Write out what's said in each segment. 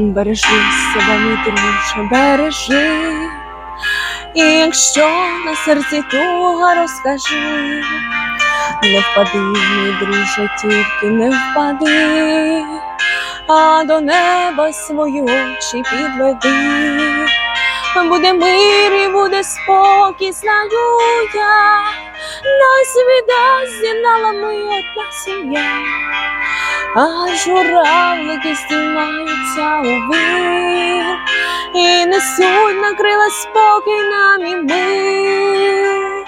Бережи себе, мій бережи, і якщо на серці туга розкажи, не впади, мій друже, тільки не впади, а до неба свої очі підведи. Буде мир і буде спокій, знаю я, нас віддасть з'єднала ми одна сім'я, а журавлики здіймаються у вир і несуть на крила спокій нам і мир.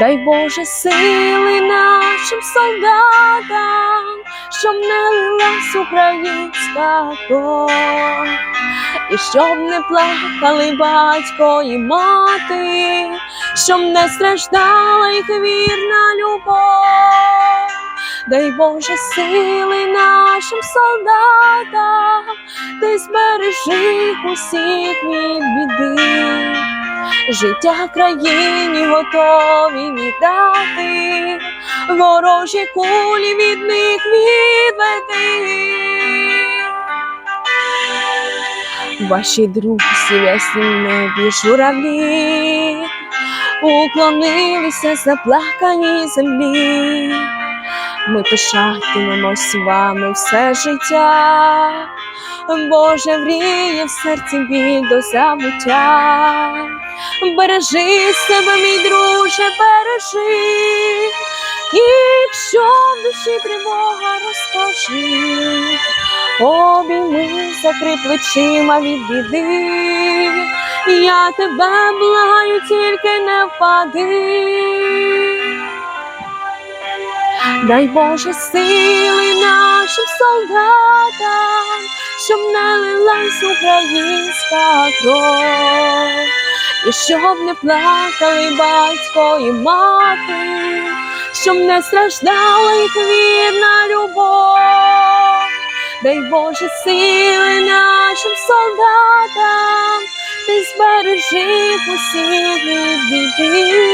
Дай Боже сили нашим солдатам, щоб не лилась українська кров, і щоб не плакали батько і мати, щоб не страждала їх вірна любов. Дай Боже сили нашим солдатам, ти збережи усіх від біди життя країні готові віддати, ворожі кулі від них відведи. Ваші друзі в яснім небі журавлі уклонилися заплакані землі. Ми пишатимемось вами все життя. Боже, вріє в серці біль до забуття. Бережи себе, мій друже, бережи, і якщо в душі тривога розкажи, обійми закри плечима від біди, я тебе благаю, тільки не впади. Дай Боже сили нашим солдатам, щоб не лилась українська кров, і щоб не плакали батько і мати, щоб не страждала їх вірна любов. Дай Боже сили нашим солдатам, ти збережи усіх від біди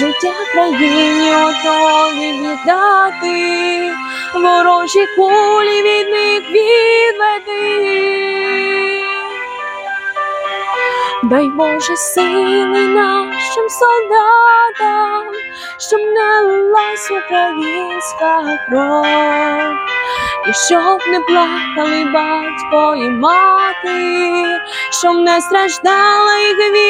життя країні готові віддати, ворожі кулі від них відведи. Дай Боже сили нашим солдатам, щоб не лилась українська кров, і щоб не плакали батько і мати, щоб не страждала їх вірна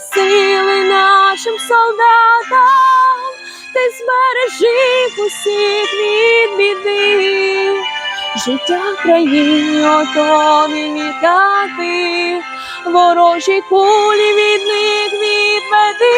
Сили нашим солдатам, ти збережи усіх від біди, життя країні готові вітати, ворожі кулі від них відведи.